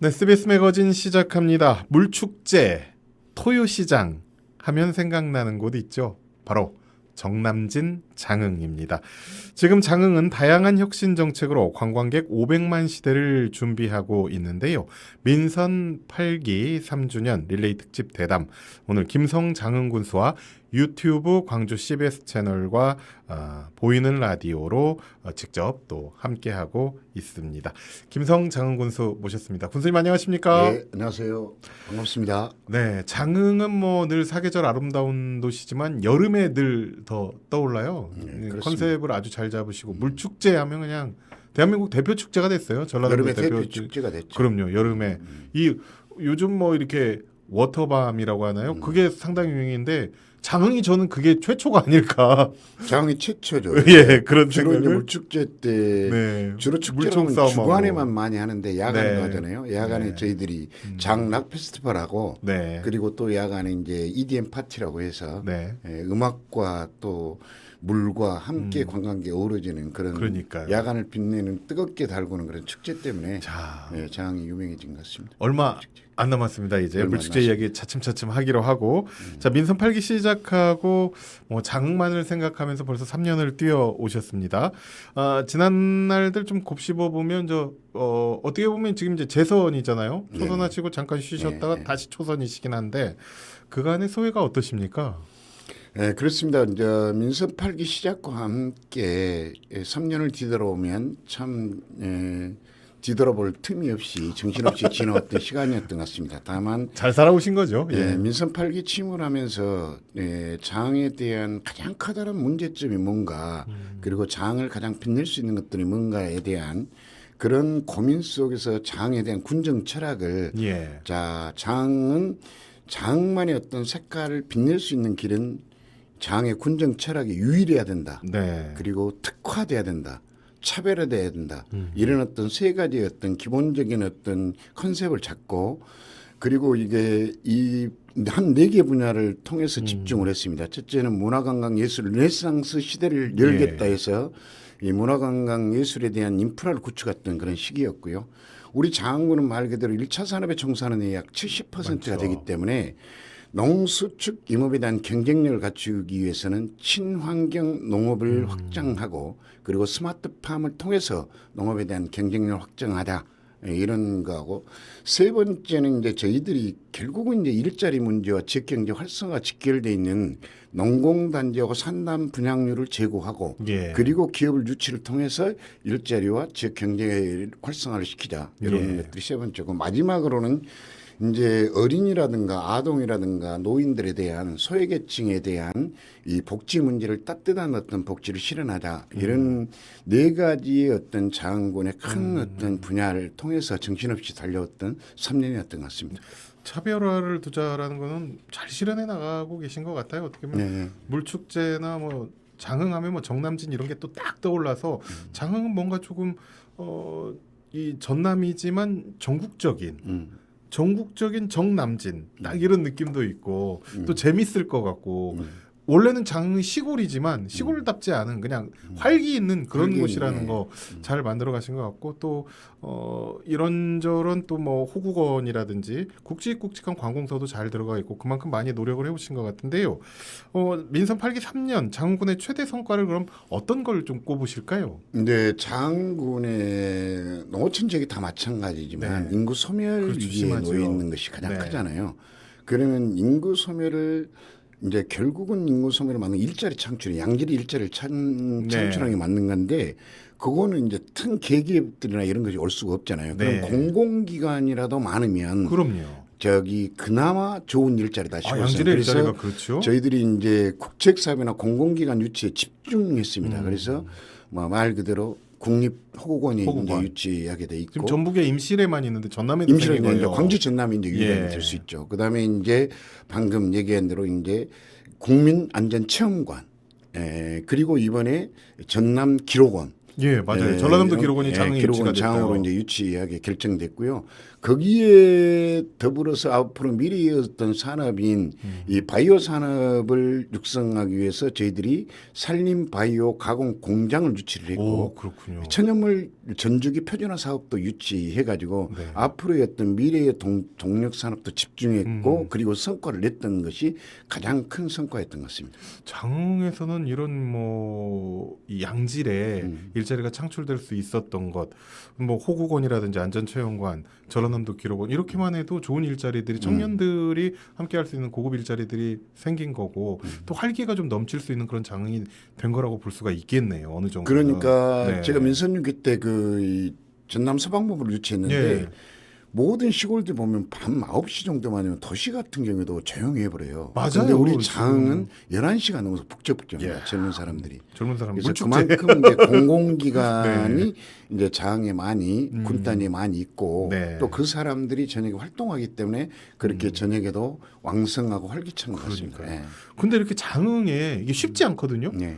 네, SBS 매거진 시작합니다. 물축제, 토요시장 하면 생각나는 곳 있죠. 바로 정남진 장흥입니다. 지금 장흥은 다양한 혁신 정책으로 관광객 500만 시대를 준비하고 있는데요. 민선 8기 3주년 릴레이 특집 대담 오늘 김성 장흥 군수와 유튜브 광주 CBS 채널과 아, 보이는 라디오로 어, 직접 또 함께하고 있습니다. 김성 장흥 군수 모셨습니다. 군수님 안녕하십니까? 네, 안녕하세요. 반갑습니다. 네, 장흥은 뭐 늘 사계절 아름다운 도시지만 여름에 늘 더 떠올라요. 네, 음. 컨셉을 아주 잘 잡으시고 물축제 하면 그냥 대한민국 대표 축제가 됐어요. 전라도 여름의 대표 축제가 됐죠. 그럼요. 여름에 음. 이 요즘 뭐 이렇게 워터밤이라고 하나요? 음. 그게 상당히 유행인데 장흥이 저는 그게 최초가 아닐까. 장이 최초죠. 예, 그런 주로 이제 생각을. 물축제 때 네. 주로 축제는. 주간에만 많이 하는데 야간에도 네. 하잖아요. 야간에 네. 저희들이 음. 장락 페스티벌하고 네. 그리고 또 야간에 이제 EDM 파티라고 해서 네. 예, 음악과 또 물과 함께 음. 관광객 어우러지는 그런 그러니까요. 야간을 빛내는 뜨겁게 달구는 그런 축제 때문에 자, 예, 장이 유명해진 것 같습니다. 얼마 안 남았습니다. 이제 물축제 안 이야기 차츰차츰 하기로 하고 음. 자 민선 8기 시작하고 뭐 장흥만을 생각하면서 벌써 3년을 뛰어 오셨습니다. 아, 지난 날들 좀 곱씹어 보면 저 어, 어떻게 보면 지금 이제 재선이잖아요. 네. 초선하시고 잠깐 쉬셨다가 네, 네. 다시 초선이시긴 한데 그간의 소회가 어떠십니까? 네, 그렇습니다. 이제 민선 8기 시작과 함께 3년을 뒤돌아오면 참 에, 뒤돌아볼 틈이 없이 정신없이 지나왔던 시간이었던 것 같습니다. 다만 잘 살아오신 거죠? 예, 민선 8기 침울하면서 예, 장에 대한 가장 커다란 문제점이 뭔가 음. 그리고 장을 가장 빛낼 수 있는 것들이 뭔가에 대한 그런 고민 속에서 장에 대한 군정 철학을 예. 자, 장은 장만의 어떤 색깔을 빛낼 수 있는 길은 장의 군정 철학이 유일해야 된다. 네. 그리고 특화돼야 된다. 차별화돼야 된다. 음. 이런 어떤 세 가지의 어떤 기본적인 어떤 컨셉을 잡고 그리고 이게 이 한 네 개 분야를 통해서 집중을 했습니다. 첫째는 문화관광 예술 르네상스 시대를 열겠다 해서 이 문화관광 예술에 대한 인프라를 구축했던 그런 시기였고요. 우리 장군은 말 그대로 1차 산업에 종사하는 약 70%가 많죠. 되기 때문에 농수축 임업에 대한 경쟁력을 갖추기 위해서는 친환경 농업을 확장하고 그리고 스마트팜을 통해서 농업에 대한 경쟁력을 확장하자 예, 이런 거하고 세 번째는 이제 저희들이 결국은 이제 일자리 문제와 지역 경제 활성화 직결돼 있는 농공단지하고 산남 분양률을 제고하고 예. 그리고 기업을 유치를 통해서 일자리와 지역 경제 활성화를 시키자 이런 예. 것들이 세 번째고 마지막으로는 이제 어린이라든가 아동이라든가 노인들에 대한 소외계층에 대한 이 복지 문제를 따뜻한 어떤 복지를 실현하자 이런 네 가지의 어떤 장군의 큰 어떤 분야를 통해서 정신없이 달려왔던 3년이었던 것 같습니다. 차별화를 두자라는 거는 잘 실현해 나가고 계신 것 같아요. 어떻게 보면 네. 물축제나 뭐 장흥하면 뭐 정남진 이런 게 또 딱 떠올라서 장흥은 뭔가 조금 어 이 전남이지만 전국적인 음. 전국적인 정남진 딱 이런 느낌도 있고 또 재밌을 것 같고 음. 원래는 장흥이 시골이지만 시골답지 않은 그냥 활기 있는 그런 활기 곳이라는 있네. 거 잘 만들어 가신 것 같고 또 어, 이런저런 또 뭐 호국원이라든지 굵직굵직한 관공서도 잘 들어가 있고 그만큼 많이 노력을 해오신 것 같은데요. 어, 민선 8기 3년 장군의 최대 성과를 그럼 어떤 걸 좀 꼽으실까요? 근데 장군의 지역이 다 마찬가지지만 네. 인구 소멸 그렇죠, 위기에 심하죠. 놓여 있는 것이 가장 네. 크잖아요. 그러면 인구 소멸을 이제 결국은 인구 소멸을 막는 일자리 창출이 양질의 일자리를 찬, 네. 창출하는 게 맞는 건데 그거는 이제 큰 계기업들이나 이런 것이 올 수가 없잖아요. 네. 그럼 공공기관이라도 많으면 그럼요. 저기 그나마 좋은 일자리다 아, 싶어서 양질의 그래서 일자리가 그렇죠. 저희들이 이제 국책 사업이나 공공기관 유치에 집중했습니다. 음. 그래서 뭐 말 그대로 국립호국원이 호국원. 이제 유치하게 돼 있고 지금 전북에 임실에만 있는데 전남에도 임실에 생긴 있는데 거예요. 광주 전남이 이제 유일하게 예. 될 수 있죠. 그다음에 이제 방금 얘기한 대로 이제 국민안전체험관 에, 그리고 이번에 전남 기록원 예, 맞아요. 예, 전라남도 기록원이 예, 장흥 기록원 유치가 장으로 됐다요. 이제 유치하게 결정됐고요. 거기에 더불어서 앞으로 미래의 어떤 산업인 음. 이 바이오 산업을 육성하기 위해서 저희들이 산림 바이오 가공 공장을 유치를 했고 오, 그렇군요. 천연물 전주기 표준화 사업도 유치해 가지고 네. 앞으로의 어떤 미래의 동, 동력 산업도 집중했고 음. 그리고 성과를 냈던 것이 가장 큰 성과였던 것 같습니다. 장흥에서는 이런 뭐이 양질의 음. 일자리가 창출될 수 있었던 것, 뭐 호국원이라든지 안전체험관, 전라남도 기록원 이렇게만 해도 좋은 음. 일자리들이 청년들이 함께할 수 있는 고급 일자리들이 생긴 거고 음. 또 활기가 좀 넘칠 수 있는 그런 장흥이 된 거라고 볼 수가 있겠네요. 어느 정도. 그러니까 네. 제가 민선유기 때그 전남 서방부를 유치했는데 예. 모든 시골들 보면 밤 9시 정도만 되면 도시 같은 경우도 조용해 버려요. 맞아요. 근데 우리 지금. 장은 11시가 넘어서 북적북적해요. 예. 젊은 사람들이. 젊은 사람 그래서 그만큼 이제 공공기관이 네. 이제 장에 많이 음. 군단이 많이 있고 네. 또그 사람들이 저녁에 활동하기 때문에 그렇게 저녁에도 왕성하고 활기찬 것 같습니다. 음. 그러니까요. 근데 이렇게 장흥에 이게 쉽지 않거든요. 예.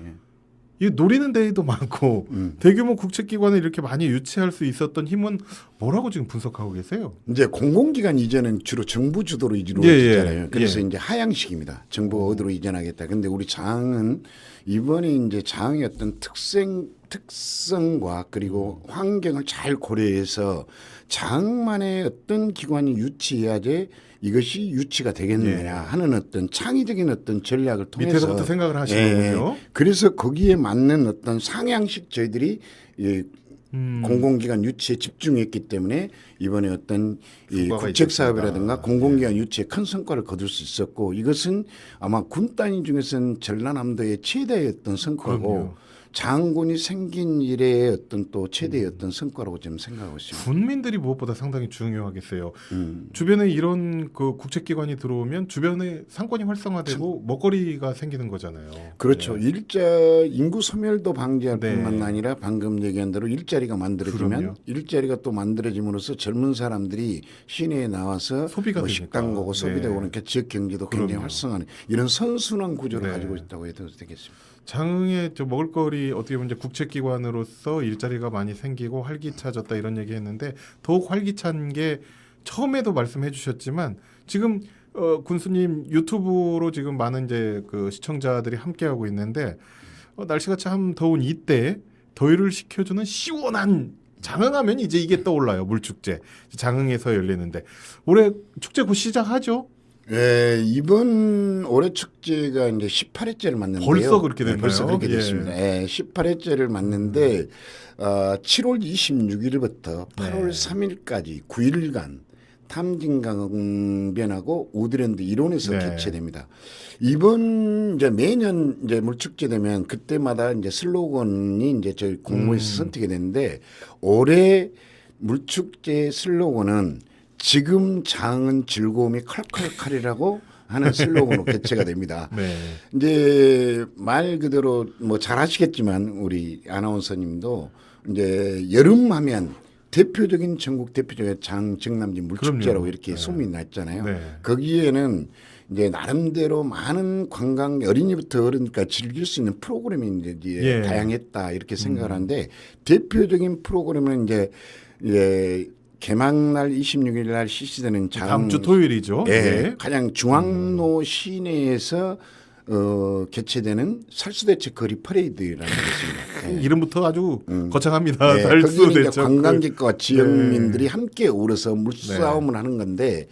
예. 이 노리는 데도 많고 음. 대규모 국책기관을 이렇게 많이 유치할 수 있었던 힘은 뭐라고 지금 분석하고 계세요? 이제 공공기관 이전은 주로 정부 주도로 예, 이루어지잖아요. 예, 그래서 예. 이제 하향식입니다. 정부가 어디로 이전하겠다. 근데 우리 장은 이번에 이제 장의 어떤 특성 특성과 그리고 환경을 잘 고려해서 장만의 어떤 기관이 유치해야지 이것이 유치가 되겠느냐 예. 하는 어떤 창의적인 어떤 전략을 통해서 밑에서부터 생각을 하시는군요. 예, 그래서 거기에 맞는 어떤 상향식 저희들이 이 음. 공공기관 유치에 집중했기 때문에 이번에 어떤 이 국책. 사업이라든가 공공기관 유치에 큰 성과를 거둘 수 있었고 이것은 아마 군 단위 중에서는 전라남도의 최대의 어떤 성과고 그럼요. 장군이 생긴 이래의 어떤 또 최대의 음. 어떤 성과라고 저는 생각하고 있습니다. 군민들이 무엇보다 상당히 중요하겠어요. 음. 주변에 이런 그 국책기관이 들어오면 주변에 상권이 활성화되고 먹거리가 생기는 거잖아요. 그렇죠. 네. 일자 인구 소멸도 방지할 네. 뿐만 아니라 방금 얘기한 대로 일자리가 만들어지면 그럼요. 일자리가 또 만들어짐으로써 젊은 사람들이 시내에 나와서 소비가 뭐 되니까. 식당 가고 소비되고 네. 그러니까 지역 경제도 굉장히 그럼요. 활성화하는 이런 선순환 구조를 네. 가지고 있다고 해도 되겠습니다. 장흥의 저 먹을거리 어떻게 보면 이제 국책기관으로서 일자리가 많이 생기고 활기차졌다 이런 얘기했는데 더욱 활기찬 게 처음에도 말씀해주셨지만 지금 어, 군수님 유튜브로 지금 많은 이제 그 시청자들이 함께하고 있는데 어, 날씨가 참 더운 이때 더위를 식혀주는 시원한 장흥하면 이제 이게 떠올라요 물축제. 장흥에서 열리는데. 올해 축제 곧 시작하죠 예, 이번 올해 축제가 이제 18회째를 맞는데요. 벌써 그렇게 네, 됐나요? 벌써 그렇게 예. 됐습니다. 예, 18회째를 맞는데 어, 7월 26일부터 8월 네. 3일까지 9일간 탐진강변하고 우드랜드 일원에서 네. 개최됩니다. 이번 이제 매년 이제 물축제 되면 그때마다 이제 슬로건이 이제 저희 공모에서 음. 선택이 되는데 올해 물축제 슬로건은 지금 장은 즐거움이 칼칼칼이라고 하는 슬로건으로 개최가 됩니다. 네 이제 말 그대로 뭐 잘하시겠지만 우리 아나운서님도 이제 여름 하면 대표적인 전국 대표적인 장 정남진 물축제라고 그럼요. 이렇게 네. 소문이 났잖아요. 네. 거기에는 이제 나름대로 많은 관광 어린이부터 어른까지 즐길 수 있는 프로그램이 이제 예. 음. 다양했다 이렇게 생각을 하는데 대표적인 프로그램은 이제 예, 개막날 26일 날 실시되는 장 다음 주 토요일이죠 예, 예. 가장 중앙로 시내에서 어, 개최되는 살수대책 거리 퍼레이드라는 것입니다. 예. 이름부터 아주 음. 거창합니다. 네, 살수 거기는 이제 대첩. 관광객과 지역민들이 함께 어우러서 물싸움을 하는 건데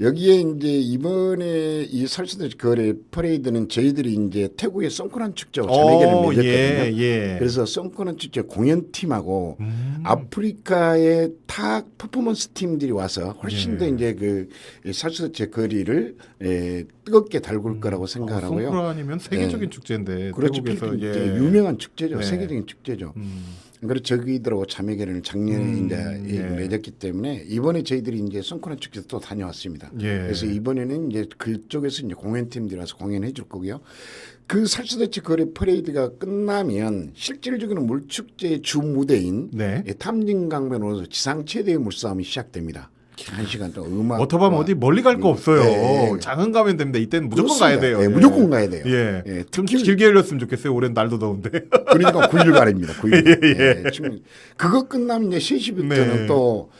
여기에 이제 이번에 이 살수대 거래 퍼레이드는 저희들이 이제 태국의 송크란 축제와 어, 맺었거든요. 예, 예. 그래서 송크란 축제 공연팀하고 음. 아프리카의 타 퍼포먼스 팀들이 와서 훨씬 예. 더 이제 그 살수대 거리를 에, 뜨겁게 달굴 거라고 생각을 하고요. 송크란이면 세계적인 축제인데 그렇죠. 태국에서 예. 유명한 축제죠. 네. 세계적인 축제죠. 음. 그리고 저기들하고 자매결연을 작년에 음, 이제 예. 맺었기 때문에 이번에 저희들이 이제 송크란 축제 또 다녀왔습니다. 예. 그래서 이번에는 이제 그쪽에서 이제 공연팀들이 와서 공연해 줄 거고요. 그 살수대치 거래 퍼레이드가 끝나면 실질적으로 물축제의 주 무대인 네. 탐진강변으로 지상 최대의 물싸움이 시작됩니다. 한 시간 동안 음악 워터밤 어디 멀리 갈 거 없어요. 예, 예. 장흥 가면 됩니다. 이때는 무조건. 가야 돼요. 예, 무조건 가야 돼요. 예. 예, 좀 특히- 길게 열렸으면 좋겠어요. 올해는 날도 더운데. 그러니까 9일간입니다. 9일. 예, 지금 그거 끝나면 이제 3시부터는 네. 또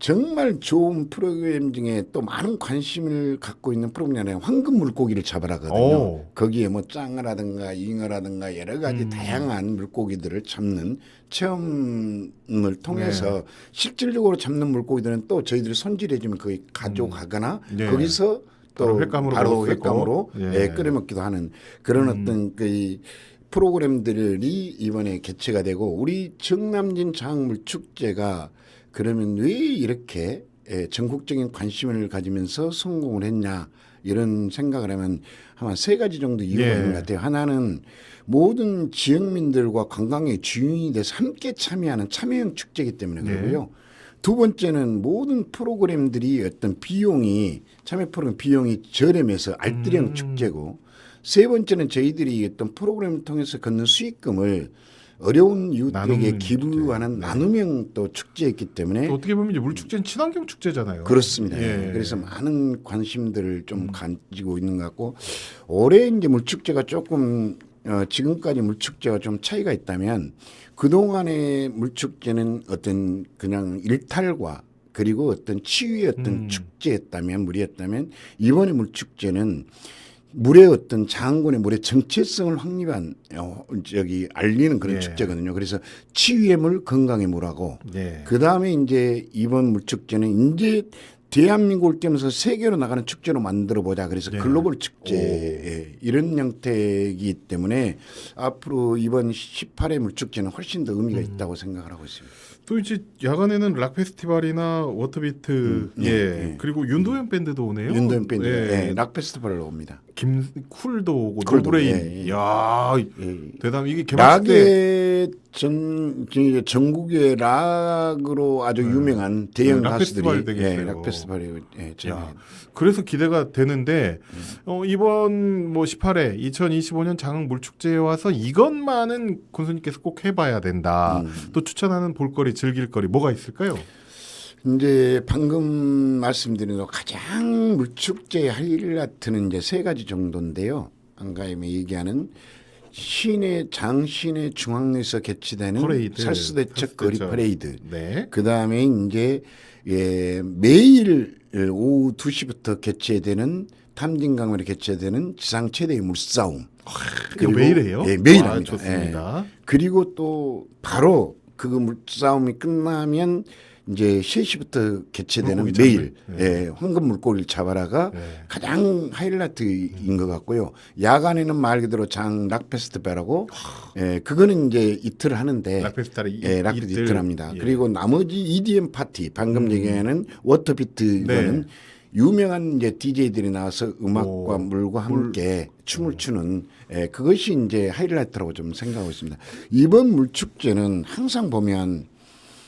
정말 좋은 프로그램 중에 또 많은 관심을 갖고 있는 프로그램이 황금 물고기를 잡아라거든요. 오. 거기에 뭐 짱어라든가 잉어라든가 여러 가지 음. 다양한 물고기들을 잡는 체험을 통해서 네. 실질적으로 잡는 물고기들은 또 저희들이 손질해주면 거기 가져가거나 네. 거기서 또 바로 횟감으로 있고. 횟감으로 예. 예, 끓여 먹기도 하는 그런 음. 어떤 그 프로그램들이 이번에 개최가 되고 우리 정남진 장물 축제가 그러면 왜 이렇게 예, 전국적인 관심을 가지면서 성공을 했냐 이런 생각을 하면 아마 세 가지 정도 이유가 예. 있는 것 같아요. 하나는 모든 지역민들과 관광의 주인이 돼서 함께 참여하는 참여형 축제이기 때문에 네. 그러고요. 두 번째는 모든 프로그램들이 어떤 비용이 참여 프로그램 비용이 저렴해서 알뜰형 음. 축제고 세 번째는 저희들이 어떤 프로그램을 통해서 걷는 수익금을 어려운 이웃들에게 나눔 기부하는 축제. 네. 나눔형 또 축제이기 때문에 또 어떻게 보면 이제 물축제는 친환경 축제잖아요. 그렇습니다. 예. 그래서 많은 관심들을 좀 가지고 있는 것 같고 올해 이제 물축제가 조금 어, 지금까지 물축제와 좀 차이가 있다면 그 동안의 물축제는 어떤 그냥 일탈과 그리고 어떤 치유의 어떤 음. 축제였다면 물이었다면 이번에 물축제는 물의 어떤 장군의 물의 정체성을 확립한 어, 저기 알리는 그런 예. 축제거든요. 그래서 치유의 물, 건강의 물하고 예. 그 다음에 이제 이번 물축제는 이제 대한민국을 뛰면서 세계로 나가는 축제로 만들어 보자. 그래서 예. 글로벌 축제 예, 이런 형태이기 때문에 앞으로 이번 18회 물축제는 훨씬 더 의미가 있다고 생각을 하고 있습니다. 또 이제 야간에는 락 페스티벌이나 워터비트 음, 예. 예, 예. 그리고 윤도현 밴드도 오네요. 윤도현 밴드 예. 예, 락 페스티벌을 옵니다. 김 쿨도 오고 쿨도, 노브레인. 예, 예. 야, 예. 대단 이게 개막 때 락의 전 전국의 락으로 아주 유명한 대형 네, 락 가수들이 페스티벌 되겠어요. 예, 락 페스티벌이 예, 야, 참 그래서 기대가 되는데 음. 어, 이번 뭐 18회 2025년 장흥 물축제에 와서 이것만은 군수님께서 꼭 해봐야 된다. 음. 또 추천하는 볼거리, 즐길거리 뭐가 있을까요? 이제 방금 말씀드린 대로 가장 물축제의 하이라이트는 이제 세 가지 정도인데요. 안가임에 얘기하는 시내 장시내 중앙에서 개최되는 퍼레이드, 살수대첩 거리. 퍼레이드. 네. 그 다음에 이제 예, 매일 오후 2시부터 개최되는 탐진강물에 개최되는 지상 최대의 물싸움. 이거 매일 해요? 예, 매일 아, 합니다. 좋습니다. 그리고 또 바로 그 물싸움이 끝나면 이제 3시부터 개최되는 매일 예, 황금 물고기를 잡아라가 네. 가장 하이라이트인 것 같고요. 야간에는 말 그대로 장 락 페스티벌하고 예, 그거는 이제 이틀 하는데 락 페스티벌이 예, 락 이틀. 이틀 합니다. 예. 그리고 나머지 EDM 파티 방금 얘기하는 워터비트 이거는 네. 유명한 이제 DJ들이 나와서 음악과 오, 물과 함께 춤을 추는 예, 그것이 이제 하이라이트라고 좀 생각하고 있습니다. 이번 물축제는 항상 보면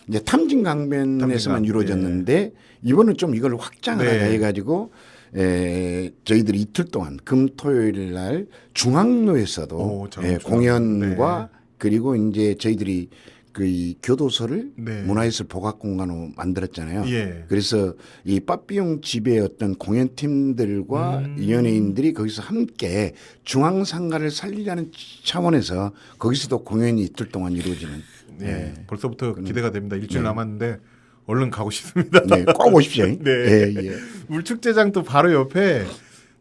이제 탐진 강변에서만 탐진강, 이루어졌는데 이번은 좀 이걸 확장하다 네. 해가지고 에, 저희들이 이틀 동안 금 토요일 날 중앙로에서도 오, 저 예. 공연과 그리고 이제 저희들이 그 이 교도소를 네. 문화예술 보각 공간으로 만들었잖아요. 예. 그래서 이 빠삐용 집의 어떤 공연팀들과 음. 연예인들이 거기서 함께 중앙상가를 살리자는 차원에서 거기서도 공연이 이틀 동안 이루어지는. 네. 벌써부터 기대가 됩니다. 일주일 남았는데 얼른 가고 싶습니다. 네, 꼭 오십시오. 네. 예, 예. 물축제장 또 바로 옆에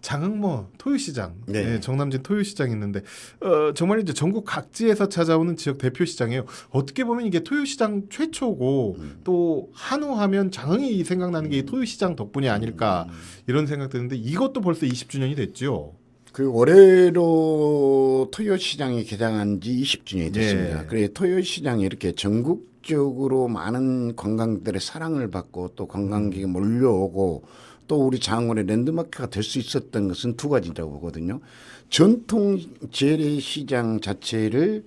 장흥모 토요시장, 네. 네, 정남진 토요시장 있는데 어, 정말 이제 전국 각지에서 찾아오는 지역 대표 시장이에요. 어떻게 보면 이게 토요시장 최초고 음. 또 한우하면 장흥이 생각나는 게 이 토요시장 덕분이 아닐까 음. 이런 생각 드는데 이것도 벌써 20주년이 됐죠. 그 올해로 토요 시장이 개장한 지 20주년이 됐습니다. 예. 그래 토요 시장이 이렇게 전국적으로 많은 관광들의 사랑을 받고 또 관광객이 몰려오고 또 우리 장원의 랜드마크가 될 수 있었던 것은 두 가지라고 보거든요. 전통 재래시장 자체를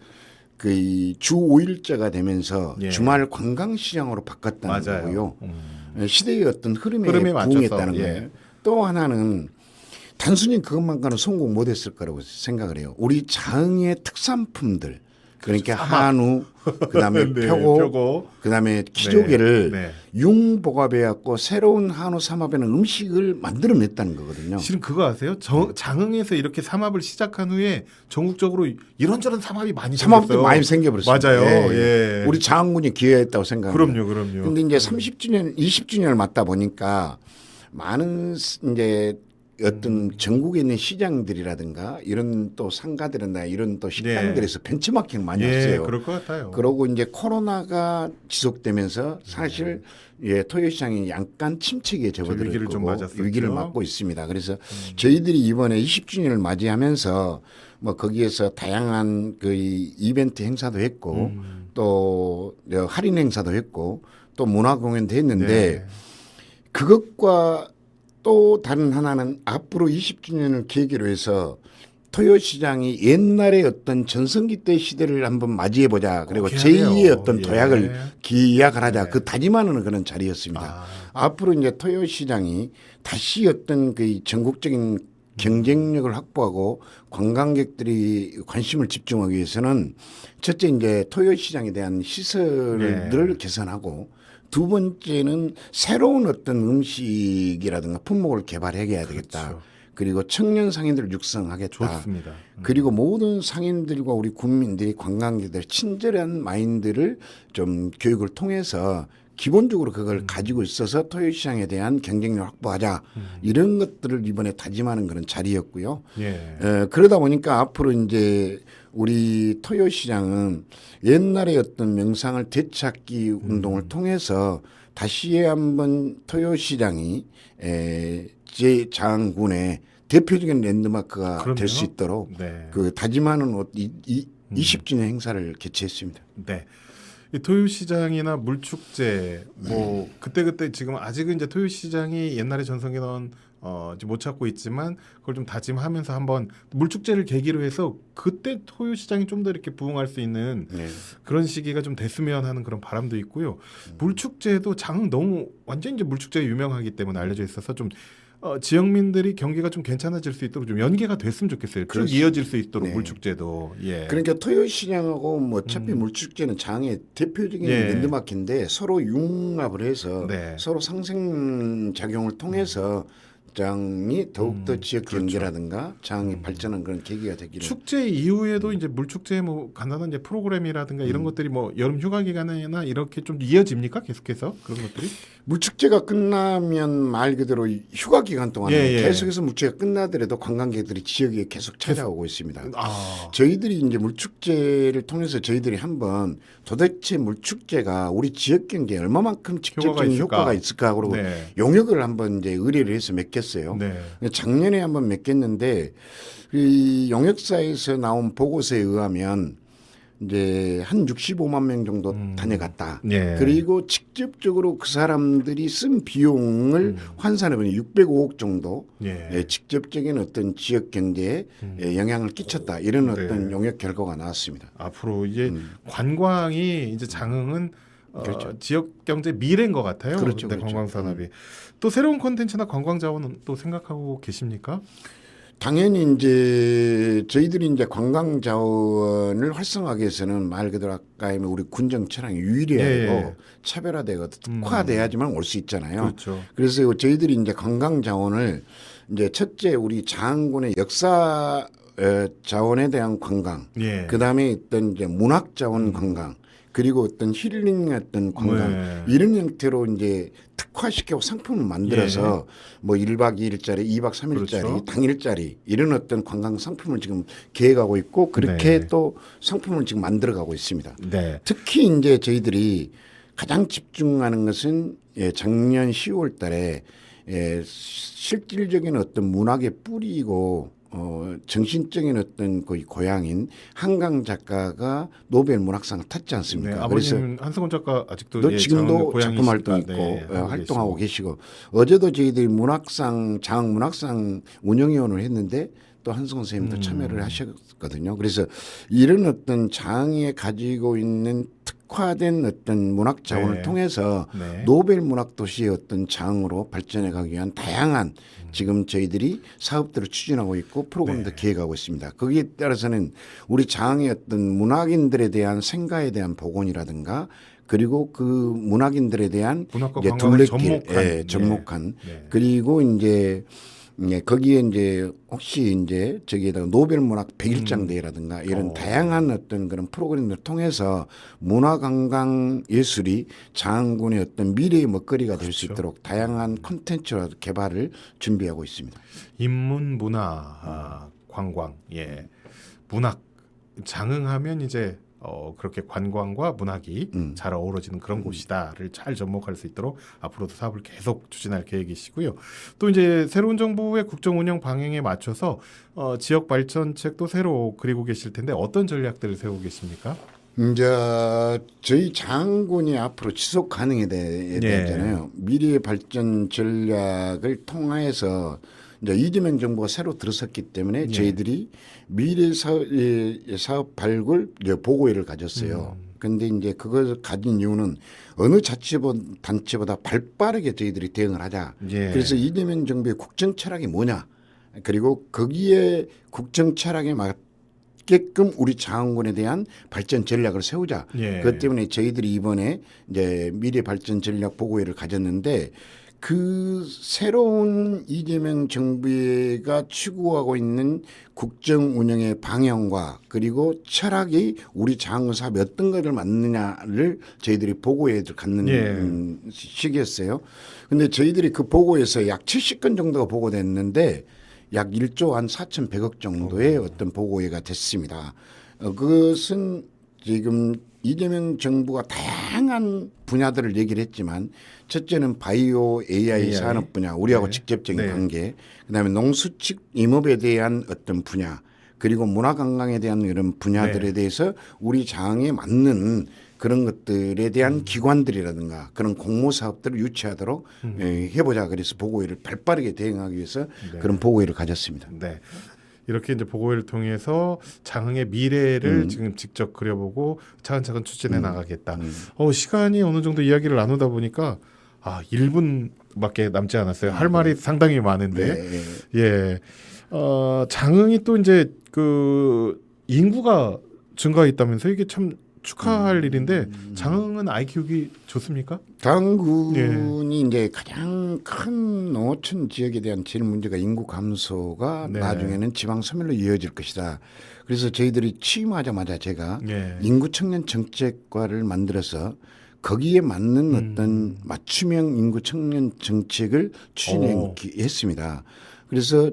그주 5일째가 되면서 예. 주말 관광 시장으로 바꿨다는 맞아요. 거고요. 음. 시대의 어떤 흐름에, 부응했다는 예. 거예요. 또 하나는 단순히 그것만과는 성공 못했을 거라고 생각을 해요. 우리 장의 특산품들 그러니까 사막. 한우, 그다음에 네, 표고, 표고. 그다음에 네, 네. 융복합해 갖고 새로운 한우 삼합에는 음식을 만들어냈다는 거거든요. 실은 그거 아세요? 정, 장흥에서 이렇게 삼합을 시작한 후에 전국적으로 이런저런 삼합이 많이 삼합도 생겼어요. 많이 생겨버렸습니다. 맞아요. 예, 예. 우리 장군이 기여했다고 생각합니다. 그럼요, 그럼요. 근데 이제 30주년, 20주년을 맞다 보니까 많은 스- 이제 어떤 전국에 있는 시장들이라든가 이런 또 상가들이나 이런 또 식당들에서 벤치마킹을 많이 예, 했어요. 그럴 것 같아요. 그러고 이제 코로나가 지속되면서 사실 예, 토요 시장이 약간 침체기에 접어들고 위기를 맞고 있습니다. 그래서 저희들이 이번에 20주년을 맞이하면서 뭐 거기에서 다양한 그 이벤트 행사도 했고 음. 또 할인 행사도 했고 또 문화 공연도 했는데 네. 그것과 또 다른 하나는 앞으로 20주년을 계기로 해서 토요 시장이 옛날의 어떤 전성기 때 시대를 한번 맞이해 보자. 그리고 꼭 해야 제2의 돼요. 어떤 예. 도약을 기약을 하자. 네. 그 다짐하는 그런 자리였습니다. 아, 앞으로 이제 토요 시장이 다시 어떤 그 전국적인 경쟁력을 확보하고 관광객들이 관심을 집중하기 위해서는 첫째 이제 토요 시장에 대한 시설들을 네. 개선하고 두 번째는 새로운 어떤 음식이라든가 품목을 개발해야 되겠다. 그렇죠. 그리고 청년 상인들을 육성하겠다. 좋습니다. 음. 그리고 모든 상인들과 우리 국민들이 관광객들 친절한 마인드를 좀 교육을 통해서 기본적으로 그걸 음. 가지고 있어서 토요 시장에 대한 경쟁력 확보하자 이런 것들을 이번에 다짐하는 그런 자리였고요. 예. 에, 그러다 보니까 앞으로 이제 우리 토요 시장은 옛날의 어떤 명상을 되찾기 음. 운동을 통해서 다시 한번 토요 시장이 에, 제 장군의 대표적인 랜드마크가. 될 수 있도록 네. 그 다짐하는 옷 이, 이, 음. 20주년 행사를 개최했습니다. 네. 이 토요시장이나 물축제 네. 뭐 그때 그때 지금 아직은 이제 토요시장이 옛날에 전성기던 어, 지금 못 찾고 있지만 그걸 좀 다짐하면서 한번 물축제를 계기로 해서 그때 토요 시장이 좀 더 이렇게 부흥할 수 있는 네. 그런 시기가 좀 됐으면 하는 그런 바람도 있고요. 음. 물축제도 장흥 너무 완전 이제 물축제가 유명하기 때문에 알려져 있어서 좀 어, 지역민들이 경기가 좀 괜찮아질 수 있도록 좀 연계가 됐으면 좋겠어요. 쭉 그렇습니다. 이어질 수 있도록 네. 물축제도 예. 그러니까 토요 시장하고 뭐 어차피 물축제는 장의 대표적인 음. 예. 랜드마크인데 서로 융합을 해서 네. 서로 상생 작용을 통해서 장이 더욱더 음, 지역 그렇죠. 경제라든가 장이 발전하는 그런 계기가 되기를 축제 이후에도 이제 물축제 뭐 간단한 이제 프로그램이라든가 이런 것들이 뭐 여름 휴가 기간이나 이렇게 좀 이어집니까 계속해서 그런 것들이 물축제가 끝나면 말 그대로 휴가 기간 동안에 예, 예. 계속해서 물축제가 끝나더라도 관광객들이 지역에 계속 찾아오고 있습니다. 아 저희들이 이제 물축제를 통해서 저희들이 한번 도대체 물축제가 우리 지역 경제에 얼마만큼 직접적인 있을까? 효과가 있을까 그러고 네. 용역을 한번 이제 의뢰를 해서 맺겠어요. 네. 작년에 한번 맺겠는데 이 용역사에서 나온 보고서에 의하면 이제 한 65만 명 정도 음. 다녀갔다. 예. 그리고 직접적으로 그 사람들이 쓴 비용을 환산해 보니 605억 정도 음. 예. 예, 직접적인 어떤 지역 경제에 음. 예, 영향을 끼쳤다. 이런 네. 어떤 용역 결과가 나왔습니다. 앞으로 이제 음. 관광이 이제 장흥은 어, 그렇죠. 지역 경제 미래인 것 같아요. 그렇죠, 네, 그렇죠. 관광 산업이 또 새로운 콘텐츠나 관광 자원은 또 생각하고 계십니까? 당연히 이제 저희들이 이제 관광 자원을 활성화하기 위해서는 말 그대로 아까 우리 군정 철학이 유일해야 예, 되고 예. 차별화되고 음. 특화돼야지만 올 수 있잖아요. 그렇죠. 그래서 저희들이 이제 관광 자원을 이제 첫째 우리 장군의 역사 어, 자원에 대한 관광, 예. 그 다음에 어떤 이제 문학 자원 관광, 그리고 어떤 힐링 어떤 관광 네. 이런 형태로 이제 특화시키고 상품을 만들어서 뭐 1박 2일짜리, 2박 3일짜리, 예. 그렇죠. 당일짜리 이런 어떤 관광 상품을 지금 계획하고 있고 그렇게 네. 또 상품을 지금 만들어 가고 있습니다. 네. 특히 이제 저희들이 가장 집중하는 것은 예, 작년 10월 달에 예, 실질적인 어떤 문학의 뿌리고 어, 정신적인 어떤 거의 고향인 한강 작가가 노벨 문학상을 탔지 네. 않습니까? 그래서 아버님 한승원 작가 아직도 너 예, 지금도 작품 활동 있고 네, 어, 하고 활동하고 계시고. 계시고 어제도 저희들이 문학상 장 문학상 운영위원을 했는데 또 한승원 선생님도 음. 참여를 하셨거든요. 그래서 이런 어떤 장에 가지고 있는 특화된 어떤 문학 자원을 네. 통해서 네. 노벨 문학 도시의 어떤 장으로 발전해 가기 위한 다양한 지금 저희들이 사업들을 추진하고 있고 프로그램도 네. 기획하고 있습니다. 거기에 따라서는 우리 장의 어떤 문학인들에 대한 생가에 대한 복원이라든가 그리고 그 문학인들에 대한 이제 둘레길, 접목한, 예, 네. 접목한 네. 그리고 이제 예, 거기에 이제 혹시 이제 저기에다가 노벨 문학 백일장 대회라든가 이런 음. 어. 다양한 어떤 그런 프로그램을 통해서 문화 관광 예술이 장군의 어떤 미래의 먹거리가 될수 그렇죠. 있도록 다양한 콘텐츠 개발을 준비하고 있습니다. 인문 문화 아, 관광 예 문학 장흥하면 이제 어 그렇게 관광과 문학이 음. 잘 어우러지는 그런 곳이다를 잘 접목할 수 있도록 앞으로도 사업을 계속 추진할 계획이시고요. 또 이제 새로운 정부의 국정 운영 방향에 맞춰서 어 지역 발전책도 새로 그리고 계실 텐데 어떤 전략들을 세우고 계십니까? 이제 저희 장군이 앞으로 지속 가능에 대해 예. 대하잖아요. 미래 발전 전략을 통해서 이제 이재명 정부가 새로 들어섰기 때문에 예. 저희들이 미래 사업, 예, 사업 발굴 보고회를 가졌어요. 음. 근데 이제 그것을 가진 이유는 어느 자치보 단체보다 발빠르게 저희들이 대응을 하자. 예. 그래서 이재명 정부의 국정 철학이 뭐냐? 그리고 거기에 국정 철학에 맞게끔 우리 장군에 대한 발전 전략을 세우자. 예. 그것 때문에 저희들이 이번에 이제 미래 발전 전략 보고회를 가졌는데 그 새로운 이재명 정부가 추구하고 있는 국정 운영의 방향과 그리고 철학이 우리 사업에 어떤 것을 맞느냐를 저희들이 보고회를 갖는 예. 음, 시기였어요. 근데 저희들이 그 보고에서 약 70건 정도가 보고됐는데 약 1조 한 4,100억 정도의 어떤 보고회가 됐습니다. 어, 그것은 지금 이재명 정부가 다양한 분야들을 얘기를 했지만 첫째는 바이오 AI, AI. 산업 분야 우리하고 네. 직접적인 네. 관계 그다음에 농수축 임업에 대한 어떤 분야 그리고 문화 관광에 대한 이런 분야들에 네. 대해서 우리 장에 맞는 그런 것들에 대한 음. 기관들이라든가 그런 공모 사업들을 유치하도록 예, 해보자 그래서 보고회를 발빠르게 대응하기 위해서 네. 그런 보고회를 가졌습니다. 네. 이렇게 이제 보고회를 통해서 장흥의 미래를 음. 지금 직접 그려보고 차근차근 추진해 나가겠다. 음. 어, 시간이 어느 정도 이야기를 나누다 보니까 아, 1분밖에 남지 않았어요. 할 말이 상당히 많은데. 아, 네. 예. 어, 장흥이 또 이제 그 인구가 증가했다면서 이게 참 축하할 음. 일인데 장흥은 아이 키우기 좋습니까? 당군이 이제 가장 큰 농어촌 지역에 대한 제일 문제가 인구 감소가 네. 나중에는 지방 소멸로 이어질 것이다. 그래서 저희들이 취임하자마자 제가 예. 인구 청년 정책과를 만들어서 거기에 맞는 음. 어떤 맞춤형 인구 청년 정책을 오. 추진했습니다. 그래서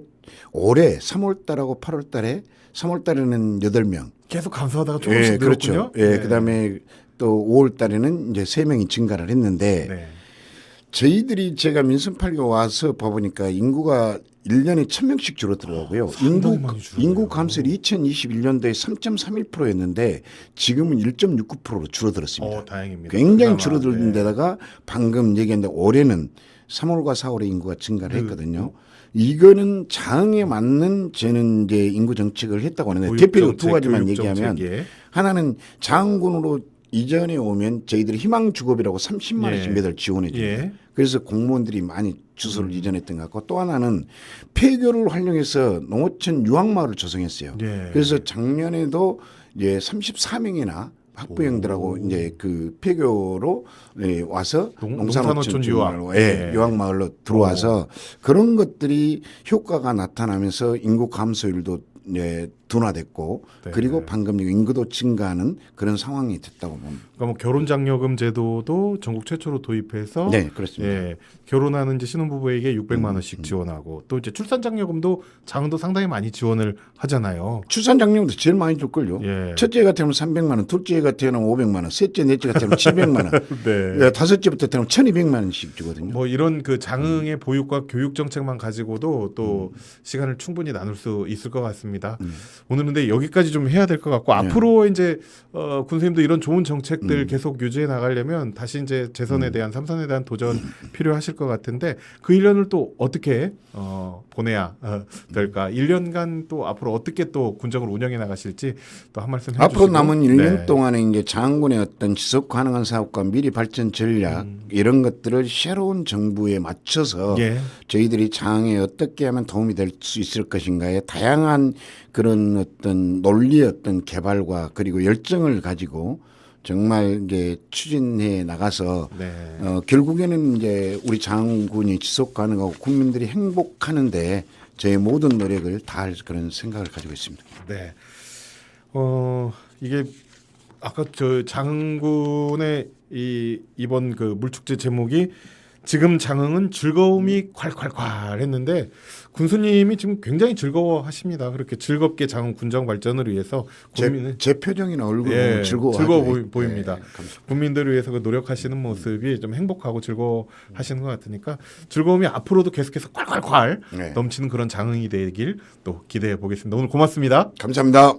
올해 3월 달하고 8월 달에 3월 달에는 8명. 계속 감소하다가 조금씩 예, 늘었군요. 그렇죠. 예, 그다음에 또 5월 달에는 이제 3명이 증가를 했는데 네. 저희들이 제가 민선팔교 와서 봐보니까 인구가 1년에 1000명씩 줄어들더라고요. 상당히 인구. 인구 감소율이 2021년도에 3.31%였는데 지금은 1.69%로 줄어들었습니다. 어, 다행입니다. 굉장히 그나마, 줄어든 네. 데다가 방금 얘기했는데 올해는 3월과 4월에 인구가 네. 증가를 했거든요. 이거는 장에 맞는 저는 이제 인구 정책을 했다고 하는데 대표적으로 두 정책, 가지만 교육 얘기하면 정책, 예. 하나는 장군으로 이전에 오면 저희들이 희망 주급이라고 30만 원씩 예. 매달 지원해 줍니다. 예. 음. 그래서 공무원들이 많이 주소를 이전했던 것 같고 또 하나는 폐교를 활용해서 농어촌 유학마을을 조성했어요. 예. 그래서 작년에도 이제 34명이나 학부형들하고 이제 그 폐교로 예, 와서 농- 농산어촌 유학. 예, 예. 유학 마을로 들어와서 그런 것들이 효과가 나타나면서 인구 감소율도 예, 둔화됐고 네. 그리고 방금 인구도 증가하는 그런 상황이 됐다고 봅니다. 그러니까 뭐 결혼 장려금 제도도 전국 최초로 도입해서 네, 그렇습니다. 예, 결혼하는 이제 신혼부부에게 600만 음, 원씩 지원하고 또 이제 출산 장려금도 장도 상당히 많이 지원을 하잖아요. 출산 장려금도 제일 많이 줄 걸요. 예. 첫째 같으면 300만 원, 둘째 같으면 500만 원, 셋째, 넷째 같으면 700만 원, 네. 예, 다섯째부터 되면 1,200만 원씩 주거든요. 뭐 이런 그 장흥의 보육과 교육 정책만 가지고도 또 음. 시간을 충분히 나눌 수 있을 것 같습니다. 같습니다. 음. 오늘 근데 여기까지 좀 해야 될 것 같고 네. 앞으로 이제 어, 군수님도 이런 좋은 정책들 음. 계속 유지해 나가려면 다시 이제 재선에 대한 삼선에 대한 도전 필요하실 것 같은데 그 1년을 또 어떻게 어, 보내야 어, 될까? 1년간 또 앞으로 어떻게 또 군정을 운영해 나가실지 또 한 말씀 해주시고 앞으로 남은 1년 네. 동안에 이제 장군의 어떤 지속 가능한 사업과 미래 발전 전략 이런 것들을 새로운 정부에 맞춰서 음. 예. 저희들이 장에 어떻게 하면 도움이 될 수 있을 것인가에 다양한 그런 어떤 논리 어떤 개발과 그리고 열정을 가지고 정말 이제 추진해 나가서 네. 어, 결국에는 이제 우리 장군이 지속 가능하고 국민들이 행복하는데 저의 모든 노력을 다할 그런 생각을 가지고 있습니다. 네. 어 이게 아까 저 장군의 이 이번 그 물축제 제목이 지금 장흥은 즐거움이 콸콸콸 했는데 군수님이 지금 굉장히 즐거워하십니다. 그렇게 즐겁게 장흥 군정 발전을 위해서 국민을 제, 제 표정이나 얼굴 예, 즐거워 즐거워 보이- 보입니다. 감사합니다. 국민들을 위해서 그 노력하시는 모습이 좀 행복하고 즐거워하시는 것 같으니까 즐거움이 앞으로도 계속해서 콸콸콸 네. 넘치는 그런 장흥이 되길 또 기대해 보겠습니다. 오늘 고맙습니다. 감사합니다.